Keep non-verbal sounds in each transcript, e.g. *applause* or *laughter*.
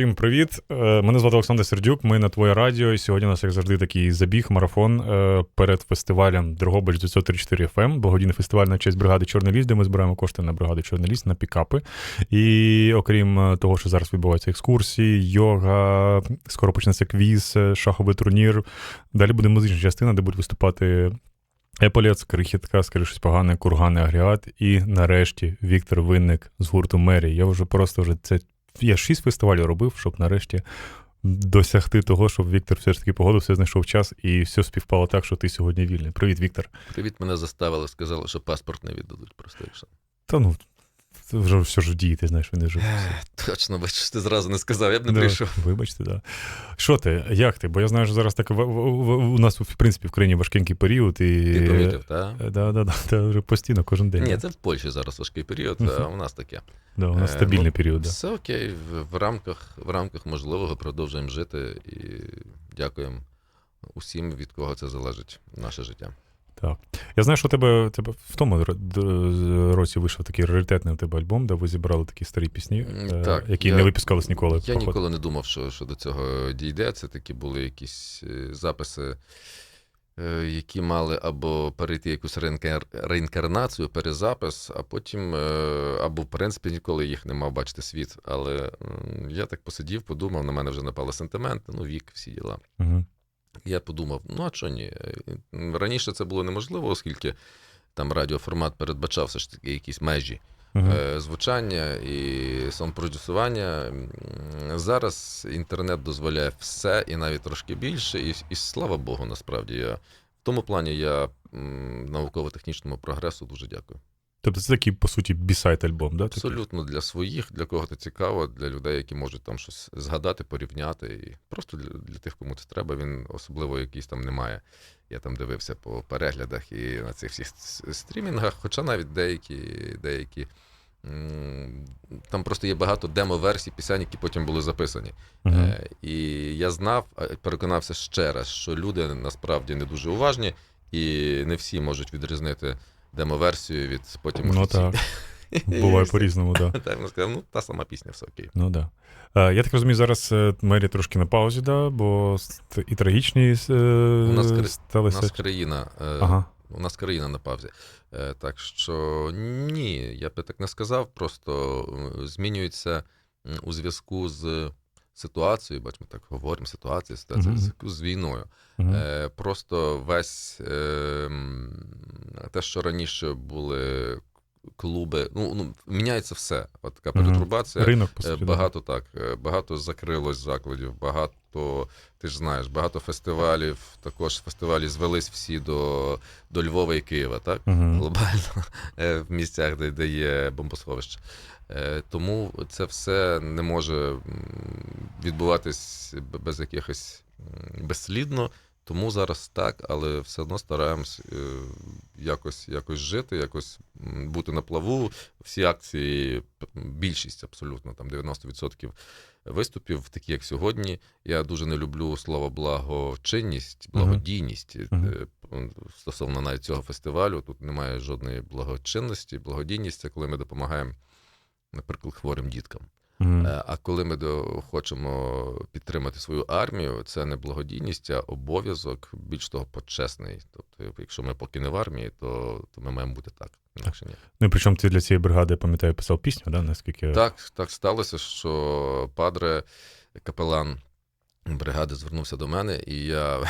всім привіт. Е, Мене звати Олександр Сердюк. Ми на твоє радіо. І сьогодні у нас, як завжди, такий забіг, марафон е, перед фестивалем Дрогобич 934 FM, благодійний фестиваль на честь бригади Чорний ліс, де ми збираємо кошти на бригаду Чорний ліс на пікапи. І окрім е, того, що зараз відбуваються екскурсії, йога, скоро почнеться квіз, шаховий турнір. Далі буде музична частина, де будуть виступати. Еполєц, крихітка, скажи щось погане, курганний агрегат. І нарешті Віктор Винник з гурту Мері. Я вже просто вже це. Я шість фестивалів робив, щоб нарешті досягти того, щоб Віктор все ж таки погодився, знайшов час і все співпало так, що ти сьогодні вільний. Привіт, Віктор. Привіт, мене заставили, сказали, що паспорт не віддадуть просто якщо. Та ну, це вже все ж в дії, ти знаєш, вони вже. Точно, бачиш, ти зразу не сказав, я б не Да, прийшов. Вибачте, так. Да. Що ти? Як ти? Бо я знаю, що зараз так в- в- в- у нас, в принципі, в країні важкенький період, і. Ти помітив, так? Да, да, да, та вже постійно, кожен день. Ні, це в Польщі зараз важкий період, а у нас таке. Да, у нас Е, стабільний ну, період. Да. Все окей, в, в рамках в рамках можливого продовжуємо жити і дякуємо усім, від кого це залежить наше життя. Так. Я знаю, що у тебе, тебе в тому році вийшов такий раритетний у тебе альбом, де ви зібрали такі старі пісні, е, так, які я- не випускались ніколи. Я походу. ніколи не думав, що, що до цього дійде. Це такі були якісь е, записи, е, які мали або перейти якусь реінкарнацію, перезапис, а потім, або в принципі ніколи їх не мав бачити світ. Але я так посидів, подумав, на мене вже напали сентименти, ну вік, всі діла. Угу. Я подумав, ну а чого ні? Раніше це було неможливо, оскільки там радіоформат передбачав все ж таки якісь межі е, звучання і самопродюсування. М, Зараз інтернет дозволяє все і навіть трошки більше, і, і слава Богу, насправді я. В тому плані я науково-технічному прогресу дуже дякую. Тобто це такий, по суті, бісайт альбом, да? такий? Абсолютно для своїх, для кого це цікаво, для людей, які можуть там щось згадати, порівняти. І просто для, для тих, кому це треба, він особливо якийсь там немає. Я там дивився по переглядах і на цих всіх стрімінгах, хоча навіть деякі, деякі. Там просто є багато демо-версій пісень, які потім були записані. Е, і я знав, переконався ще раз, що люди насправді не дуже уважні, і не всі можуть відрізнити демо-версію від потім Ну так, *laughs* буває по-різному, так. Да. Так, він сказав, ну та сама пісня, все окей. Ну да. Е, я так розумію, зараз е, Мері трошки на паузі, да, бо і трагічні е, нас кри- У нас країна, е, Ага. у нас країна на павзі. Е, так що ні, я би так не сказав. Просто змінюється у зв'язку з ситуацією, бач, ми так говоримо, ситуація, ситуація зв'язку з війною. Мгм. Е, просто весь е, те, що раніше були клуби, ну, ну міняється все. От така перетрубація. Ринок, по Е, суті. Багато так, е, багато закрилось закладів, багато, ти ж знаєш, багато фестивалів, також фестивалі звелись всі до, до Львова і Києва, так? Мгм. Глобально е, в місцях, де, де є бомбосховище. Тому це все не може відбуватись без якихось безслідно. Тому зараз так, але все одно стараємось е, якось, якось жити, якось бути на плаву. Всі акції, більшість абсолютно, там 90% виступів, такі як сьогодні. Я дуже не люблю слово благочинність, благодійність. Мгм. Е, Стосовно навіть цього фестивалю, тут немає жодної благочинності. Благодійність це коли ми допомагаємо, наприклад, хворим діткам. Е, А коли ми до, хочемо підтримати свою армію, це не благодійність, а обов'язок, більш того, почесний. Тобто, якщо ми поки не в армії, то, то ми маємо бути так. Інакше ні. Ну і причому ти для цієї бригади, я пам'ятаю, писав пісню, да, наскільки. Так, так сталося, що падре, капелан бригади, звернувся до мене, і я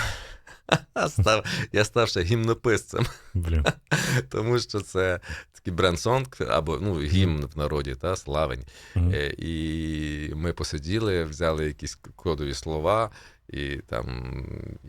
*laughs* став, я став ще гімнописцем. Блін. *laughs* Тому що це такий бренд-сонг, або ну, гімн в народі, та, славень. Е, І ми посиділи, взяли якісь кодові слова, і там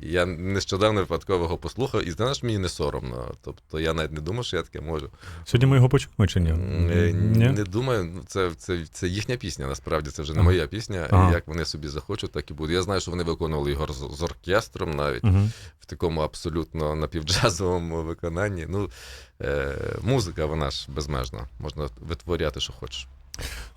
я нещодавно випадково його послухав, і знаєш, мені не соромно. Тобто я навіть не думав, що я таке можу. Сьогодні ми його почуємо чи ні? Е, Ні? Не думаю, ну, це, це, це їхня пісня, насправді це вже не моя пісня. Ага. Як вони собі захочуть, так і буде. Я знаю, що вони виконували його з, з оркестром навіть Мгм. в такому абсолютно напівджазовому виконанні. Ну, е, музика, вона ж безмежна. Можна витворяти, що хочеш.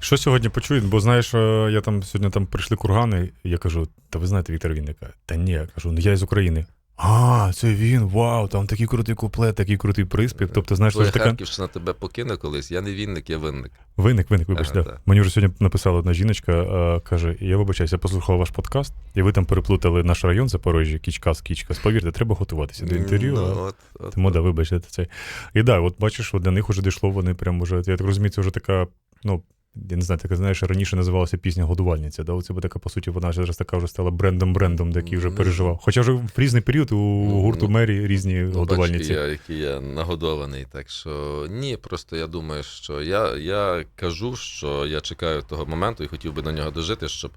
Що сьогодні почують? Бо знаєш, е, я там сьогодні там прийшли кургани, і я кажу, та ви знаєте Віктора Вінника? Та ні, я кажу, ну я із України. А, це він, вау, там такий крутий куплет, такий крутий приспів. Тобто, знаєш, це Твоя така Харківщина тебе покине колись. Я не вінник, я винник. виник, виник, вибач, Ага, да. Мені вже сьогодні написала одна жіночка, е, каже: я вибачаюся, я послухала ваш подкаст, і ви там переплутали наш район Запорожжя, Кічкас, Кічкас. Повірте, треба готуватися до інтерв'ю. Ну, от, от, Тому да, вибачте, це. І да, от бачиш, от для них вже дійшло, вони прям уже, я так розумію, це вже така, ну, я не знаю, така, знаєш, раніше називалася пісня Годувальниця. Да? Оце би така, по суті, вона зараз така вже стала брендом-брендом, який вже переживав. Хоча вже в різний період у гурту ну, Мері різні Ну, годувальниці. бачиш, я, який я нагодований. Так що ні, просто я думаю, що я, я кажу, що я чекаю того моменту і хотів би до нього дожити, щоб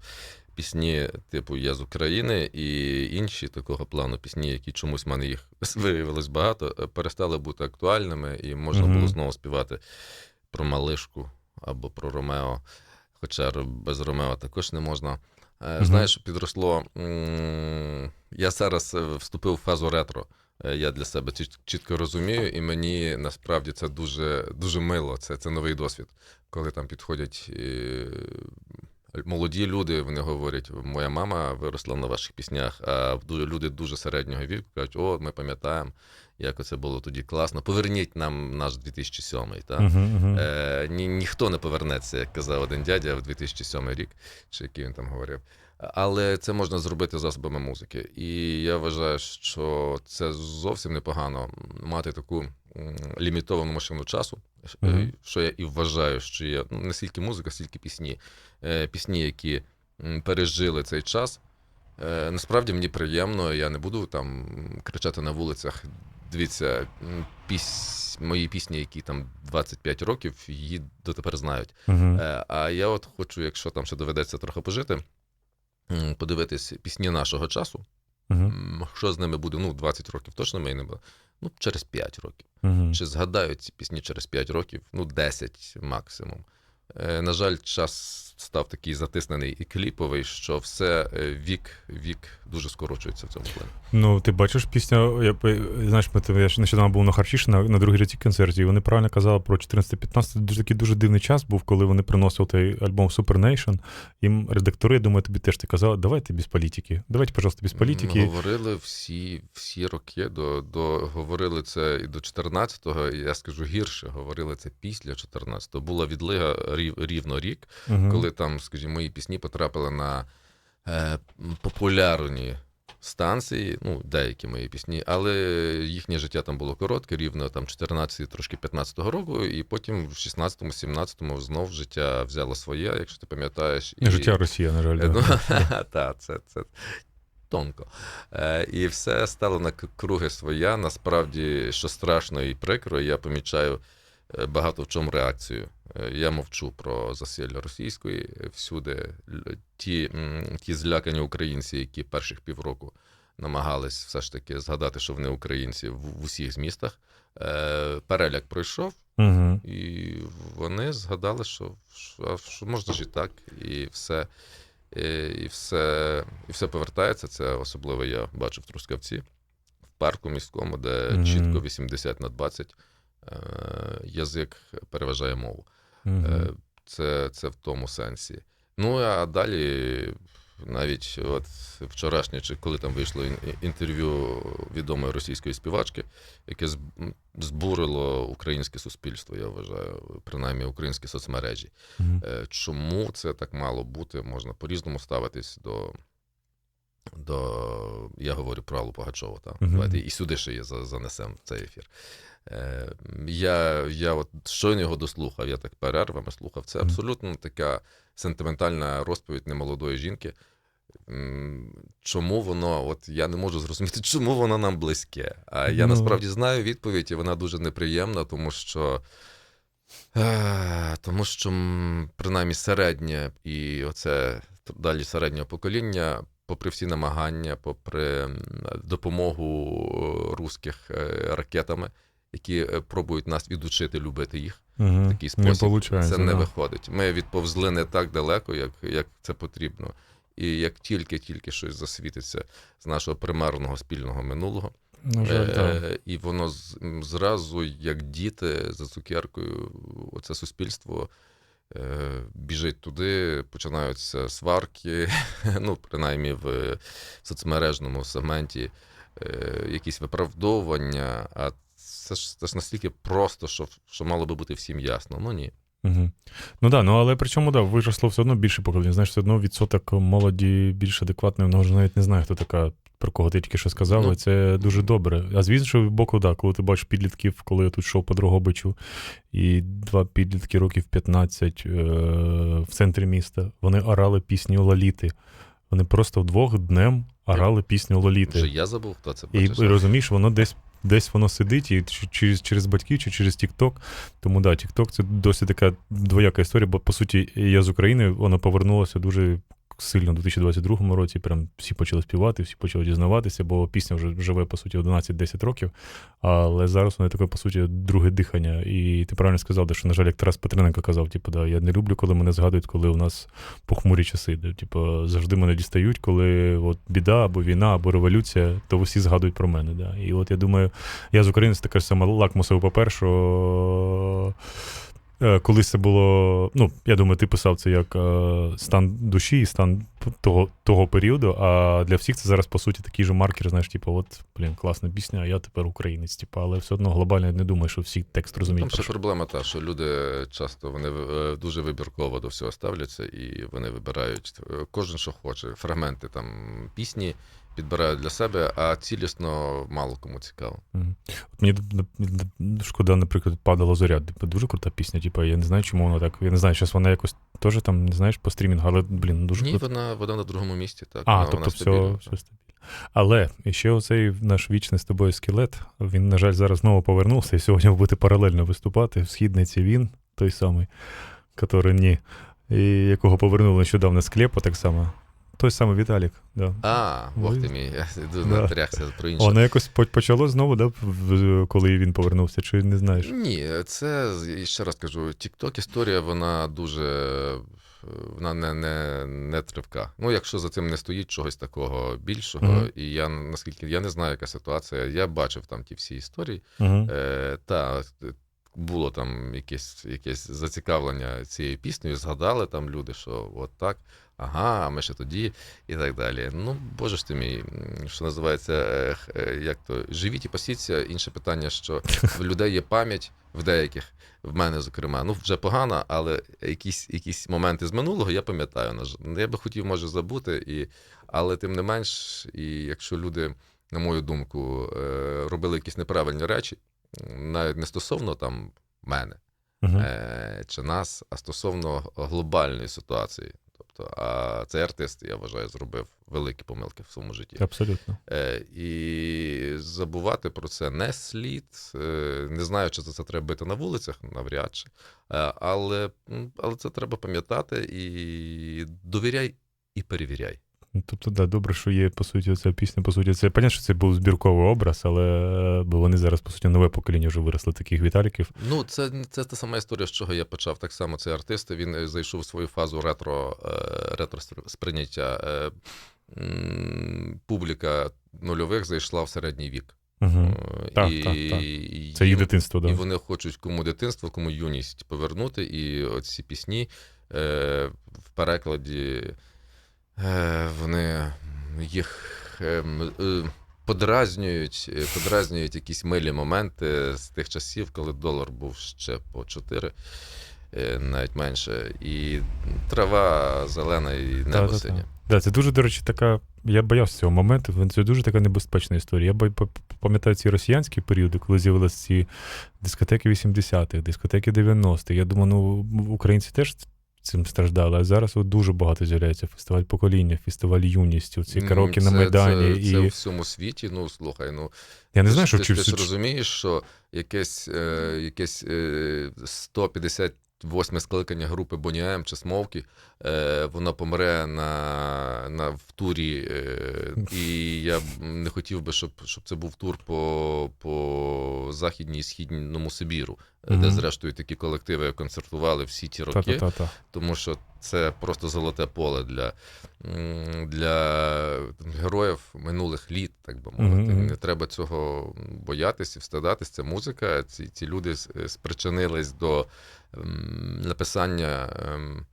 пісні, типу Я з України і інші такого плану пісні, які чомусь в мене їх *laughs* виявилось багато, перестали бути актуальними, і можна Мгм. було знову співати про Малишку або про Ромео. Хоча без Ромео також не можна. Е, Знаєш, підросло. Я зараз е, вступив в фазу ретро. Е, Я для себе чітко розумію, і мені насправді це дуже, дуже мило. Це, це новий досвід. Коли там підходять молоді люди, вони говорять: моя мама виросла на ваших піснях, а люди дуже середнього віку кажуть, о, ми пам'ятаємо, як це було тоді класно. Поверніть нам наш 2007 так? Угу, угу. Е, ні, ніхто не повернеться, як казав один дядя в 2007 рік, чи який він там говорив. Але це можна зробити засобами музики. І я вважаю, що це зовсім непогано мати таку лімітовану машину часу, Мгм. що я і вважаю, що є ну, не стільки музика, стільки пісні. Е, Пісні, які пережили цей час. Е, Насправді мені приємно, я не буду там кричати на вулицях. Дивіться, піс... мої пісні, які там 25 років, її дотепер знають. Е, А я от хочу, якщо там ще доведеться трохи пожити, подивитись пісні нашого часу. М, Що з ними буде? Ну, 20 років точно мені не буде. Ну, через 5 років. Угу. Чи згадають ці пісні через 5 років, ну, 10 максимум. Е, На жаль, час став такий затиснений і кліповий, що все е, вік, вік дуже скорочується в цьому плані. Ну, ти бачиш пісня, я, знаєш, ми, я ще нещодавно був на Харчіші на, на другій ряді концерті, і вони правильно казали про 14-15. Дуже такий дуже дивний час був, коли вони приносили той альбом Super Nation. Їм редактори, я думаю, тобі теж ти казали, давайте без політики. Давайте, пожалуйста, без політики. Говорили всі, всі роки, до, до, говорили це і до 14-го, і я скажу гірше, говорили це після 14-го. Була відлига рів, рівно рік, Мгм. коли там, скажімо, мої пісні потрапили на е, популярні станції, ну, деякі мої пісні, але їхнє життя там було коротке, рівно там 14 трошки 15-го року, і потім в 16-му, 17-му знов життя взяло своє, якщо ти пам'ятаєш. І, Життя Росія, на жаль. Ну, *laughs* та, це, це тонко. Е, і все стало на круги своя. Насправді, що страшно і прикро, я помічаю багато в чому реакцію. Е, Я мовчу про засилля російської е, всюди. Ті, ті злякані українці, які перших півроку намагались все ж таки згадати, що вони українці в, в усіх змістах. Е, переляк пройшов, Мгм. і вони згадали, що, що, що можна ж і так, і все, і, все, і все повертається. Це особливо я бачу в Трускавці, в парку міському, де Мгм. чітко 80 на 20 е, язик переважає мову. Е, Це, це в тому сенсі. Ну а далі, навіть от вчорашнє, чи коли там вийшло інтерв'ю відомої російської співачки, яке збурило українське суспільство, я вважаю, принаймні українські соцмережі. Е, Чому це так мало бути? Можна по-різному ставитись до. До, я говорю про Аллу Пугачову, так? Мгм. Давайте і сюди ще за- занесемо цей ефір. Е, я, я от щойно його дослухав, я так перервами слухав. Це абсолютно така сентиментальна розповідь немолодої жінки. Чому воно, от я не можу зрозуміти, *laughs* чому воно нам близьке. А я Ну. насправді знаю відповідь, і вона дуже неприємна, тому що. е, Тому що, принаймні, середнє і оце далі середнього покоління, попри всі намагання, попри допомогу е, русських е, ракетами, які е, пробують нас відучити любити їх Мгм. в такий спосіб, получається, це не да. виходить. Ми відповзли не так далеко, як, як це потрібно. І як тільки-тільки щось засвітиться з нашого примарного спільного минулого, жаль. Е, І воно з- зразу, як діти за цукеркою, оце суспільство біжить туди, починаються сварки, *laughs* ну, принаймні в соцмережному сегменті. е, якісь виправдовування, а це ж, це ж настільки просто, що, що мало би бути всім ясно. Ну ні. Угу. Ну да, ну але причому да, виросло все одно більше покоління. Знаєш, все одно відсоток молоді більш адекватний, вона вже навіть не знає, хто така, про кого ти тільки що сказав, Ну. це дуже добре. А з іншого боку, да, коли ти бачиш підлітків, коли я тут йшов по Дрогобичу, і два підлітки років 15 е- в центрі міста, вони орали пісню Лоліти. Вони просто вдвох днем орали пісню Лоліти. Вже я забув, хто це І, бачиш. і розумієш, воно десь. Десь воно сидить і через, через батьків чи через TikTok. Тому да, TikTok це досить така двояка історія, бо по суті я з України, воно повернулося дуже сильно у 2022 році. Прям всі почали співати, всі почали дізнаватися, бо пісня вже живе по суті 11-10 років. Але зараз воно таке, по суті, друге дихання. І ти правильно сказав, що, на жаль, як Тарас Петренко казав, типу, да, я не люблю, коли мене згадують, коли у нас похмурі часи. Де, типу, завжди мене дістають, коли от біда або війна, або революція, то всі згадують про мене. Да. І от я думаю, я з України це така ж сама лакмусовий папер, що. Е, Колись це було, ну, я думаю, ти писав це як е, стан душі і стан того, того періоду. А для всіх це зараз, по суті, такий же маркер, знаєш, типу, от, блін, класна пісня, а я тепер українець. Типу, але все одно глобально я не думаю, що всі текст Там розуміють. ще проблема та, що люди часто вони е, дуже вибірково до всього ставляться, і вони вибирають кожен, що хоче. Фрагменти там пісні підбирають для себе, а цілісно мало кому цікаво. От мені шкода, наприклад, падало зоря. Типу, дуже крута пісня. Типу, я не знаю, чому вона так. Я не знаю, зараз вона якось теж там, не знаєш, по стрімінгу, але, блін, дуже Ні, крута. вона, вона на другому місці, так. А, вона, тобто вона все, все стабільно. Але ще оцей наш вічний з тобою скелет, він, на жаль, зараз знову повернувся, і сьогодні буде паралельно виступати. В східниці він, той самий, який ні, і якого повернули нещодавно з Клепа, так само. Той самий Віталік. Да. А, бог Ви- ти мій, я *laughs* Да. напрягся про інше. Воно якось почало знову, да, коли він повернувся, чи не знаєш? Ні, це ще раз кажу, TikTok історія, вона дуже вона не, не, не тривка. Ну, якщо за цим не стоїть чогось такого більшого, Мгм. і я наскільки я не знаю, яка ситуація, я бачив там ті всі історії. Угу. Е, та було там якесь, якесь зацікавлення цією піснею, згадали там люди, що от так, ага, а ми ще тоді, і так далі. Ну, боже ж ти мій, що називається, е, як то живіть і пасіться. Інше питання, що в людей є пам'ять в деяких, в мене, зокрема, ну вже погана, але якісь, якісь моменти з минулого я пам'ятаю. Я би хотів, може, забути, і, але тим не менш, і якщо люди, на мою думку, е, робили якісь неправильні речі, навіть не стосовно там мене Угу. е, чи нас, а стосовно глобальної ситуації. Тобто, а цей артист, я вважаю, зробив великі помилки в своєму житті. Абсолютно. Е, і забувати про це не слід. Е, не знаю, чи за це треба бити на вулицях, навряд чи. Е, але, але це треба пам'ятати і довіряй і перевіряй. Ну, Тобто, да, добре, що є, по суті, ця пісня, по суті, це понятно, що це був збірковий образ, але е, бо вони зараз, по суті, нове покоління вже виросли таких Віталіків. Ну, це, це та сама історія, з чого я почав. Так само цей артист. Він е, зайшов в свою фазу ретро, е, ретро спр- сприйняття. Публіка нульових зайшла в середній вік. Угу. Е, Так, і, так, так. і Це їх дитинство, І вони хочуть кому дитинство, кому юність повернути. І оці пісні е, в перекладі вони їх е, м, е, подразнюють, е, подразнюють якісь милі моменти з тих часів, коли долар був ще по 4, е, навіть менше. І трава зелена, і небо синє. Да, це дуже, до речі, така. Я боявся цього моменту. Це дуже така небезпечна історія. Я пам'ятаю ці росіянські періоди, коли з'явилися ці дискотеки 80-х, дискотеки 90-х. Я думаю, ну українці теж цим страждали. А зараз от дуже багато з'являється фестиваль покоління, фестиваль юність, ці караоке на Майдані. Це, і це в всьому світі. Ну, слухай, ну я не знаю, що ти, вчив. ти ж розумієш, що якесь, е, якесь е, 158 скликання групи Боніем чи Смовки, е, воно помре на, на в турі. Е, і я не хотів би, щоб, щоб це був тур по, по Західній і Східному Сибіру, е, де, зрештою, такі колективи концертували всі ті роки Та-та-та. тому що це просто золоте поле для, для героїв минулих літ, так би мовити. Мгм, мгм. Не треба цього боятися, встидатись. Це музика. Ці, ці люди спричинились до написання ем,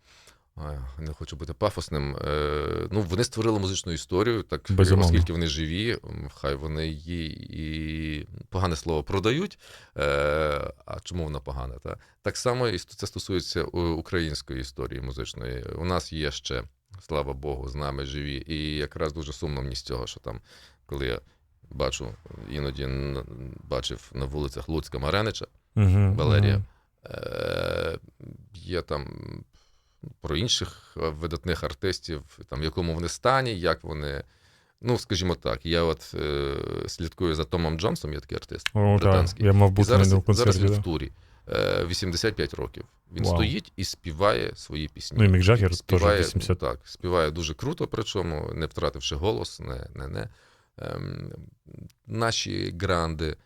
не хочу бути пафосним. Е, ну, вони створили музичну історію, так Безумовно. оскільки вони живі, хай вони її і погане слово продають. Е, а чому вона погана? Та? Так само і це стосується української історії музичної. У нас є ще, слава Богу, з нами живі. І якраз дуже сумно мені з цього, що там, коли я бачу, іноді бачив на вулицях Луцька Маренича, Угу, Валерія. Е, є там про інших е, видатних артистів, там, в якому вони стані, як вони. Ну, скажімо так, я от е, слідкую за Томом Джонсом, є такий артист. О, так. британський. Я мав бути зараз, на концерті. зараз він да. в турі. Е, 85 років. Він Вау. стоїть і співає свої пісні. Ну і Мік Джаггер теж 80. Так, співає дуже круто, причому не втративши голос, не, не, не. Ем, наші гранди,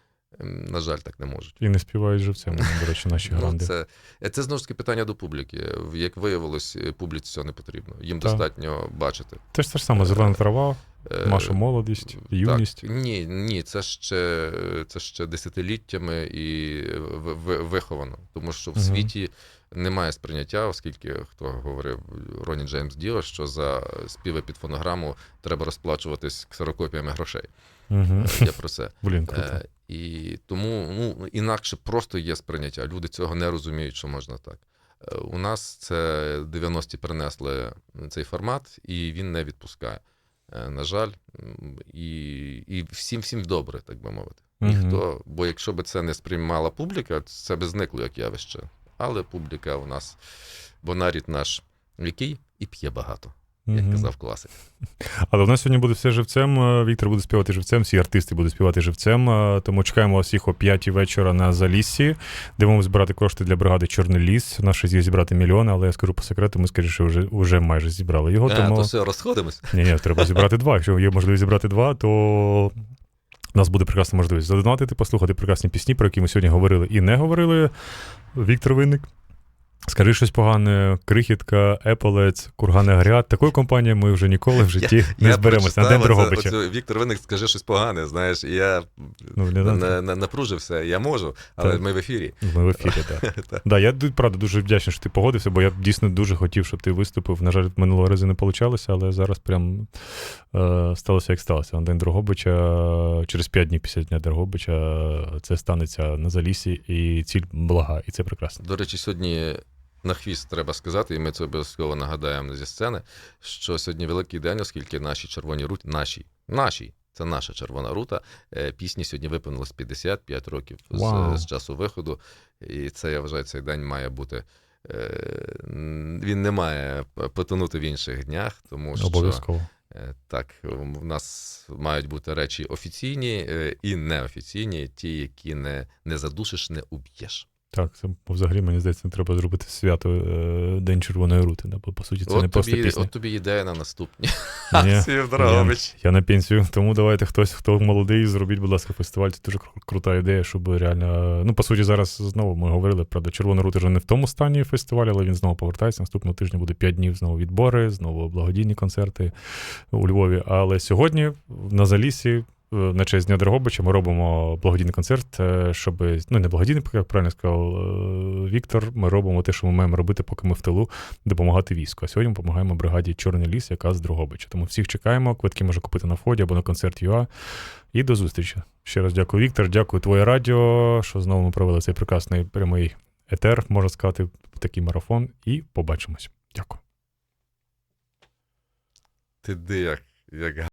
на жаль, так не можуть. І не співають живцем, до речі, наші *laughs* Ну, гранди. це, е, це знову ж таки питання до публіки. Як виявилось, е, публіці цього не потрібно. Їм Так. достатньо бачити. Це ж те ж саме зелена трава, Е, наша молодість, юність. Так, ні, ні, це ще, це ще десятиліттями і виховано. Тому що в Мгм. світі немає сприйняття, оскільки хто говорив Роні Джеймс Діо, що за співи під фонограму треба розплачуватись ксерокопіями грошей. Угу. Е, Я про це. *laughs* Блін, круто. І тому ну, інакше просто є сприйняття. Люди цього не розуміють, що можна так. Е, у нас це 90-ті принесли цей формат, і він не відпускає. Е, на жаль, і, і всім всім добре, так би мовити. Ніхто, бо якщо б це не сприймала публіка, це б зникло як явище. Але публіка у нас, бо нарід наш який і п'є багато, як казав класик. Але в нас сьогодні буде все живцем. Е, Віктор буде співати живцем, всі артисти будуть співати живцем. Е, Тому чекаємо вас всіх о 5 вечора на Заліссі. де будемо збирати кошти для бригади Чорний ліс. Наша зі зібрати мільйон, але я скажу по секрету, ми скоріше вже, вже майже зібрали його. А, Тому то все, розходимось. ні, ні, треба зібрати два. Якщо є можливість зібрати два, то у нас буде прекрасна можливість задонатити, послухати прекрасні пісні, про які ми сьогодні говорили і не говорили. Віктор Винник. Скажи щось погане, крихітка, Еполець, Кургане Гряд. Такою компанією ми вже ніколи в житті не зберемося на день Дрогобича. Віктор Винник, скажи щось погане, знаєш, і я Ну, блін, на, на, на- напружився, я можу, але Так. ми в ефірі. Ми в ефірі, так. *laughs* Так. Да, я правда дуже вдячний, що ти погодився, бо я дійсно дуже хотів, щоб ти виступив. На жаль, минулого разу не вийшло, але зараз прям е, сталося, як сталося. На День Дрогобича, через 5 днів після Дня Дрогобича, е, це станеться на залісі, і ціль блага, і це прекрасно. До речі, сьогодні на хвіст треба сказати, і ми це обов'язково нагадаємо зі сцени, що сьогодні великий день, оскільки наші червоні рути, наші, наші, це наша червона рута. е, Пісні сьогодні виповнилось 55 років Вау. з, з часу виходу. І це, я вважаю, цей день має бути. е, Він не має потонути в інших днях, тому що Обов'язково. Е, Так, в нас мають бути речі офіційні і неофіційні, ті, які не, не задушиш, не уб'єш. Так, це взагалі, мені здається, треба зробити свято е, День Червоної рути. Бо по суті, це не От просто тобі, пісня. от тобі ідея на наступні. Ні, *laughs* Акції. Я на пенсію, тому давайте хтось, хто молодий, зробіть, будь ласка, фестиваль. Це дуже крута ідея, щоб реально. Ну, по суті, зараз знову ми говорили, правда, Червона рута вже не в тому стані фестиваль, але він знову повертається. Наступного тижня буде 5 днів знову відбори, знову благодійні концерти у Львові. Але сьогодні на Залісі. Е, На честь Дня Дрогобича ми робимо благодійний концерт, е, щоб ну не благодійний, як правильно сказав е, Віктор. Ми робимо те, що ми маємо робити, поки ми в тилу, допомагати війську. А сьогодні ми допомагаємо бригаді Чорний ліс, яка з Дрогобича. Тому всіх чекаємо. Квитки можна купити на вході або на концерт ЮА. І до зустрічі. Ще раз дякую, Віктор. Дякую твоє радіо, що знову ми провели цей прекрасний прямий етер, можна сказати, такий марафон. І побачимось. Дякую. Ти де як, як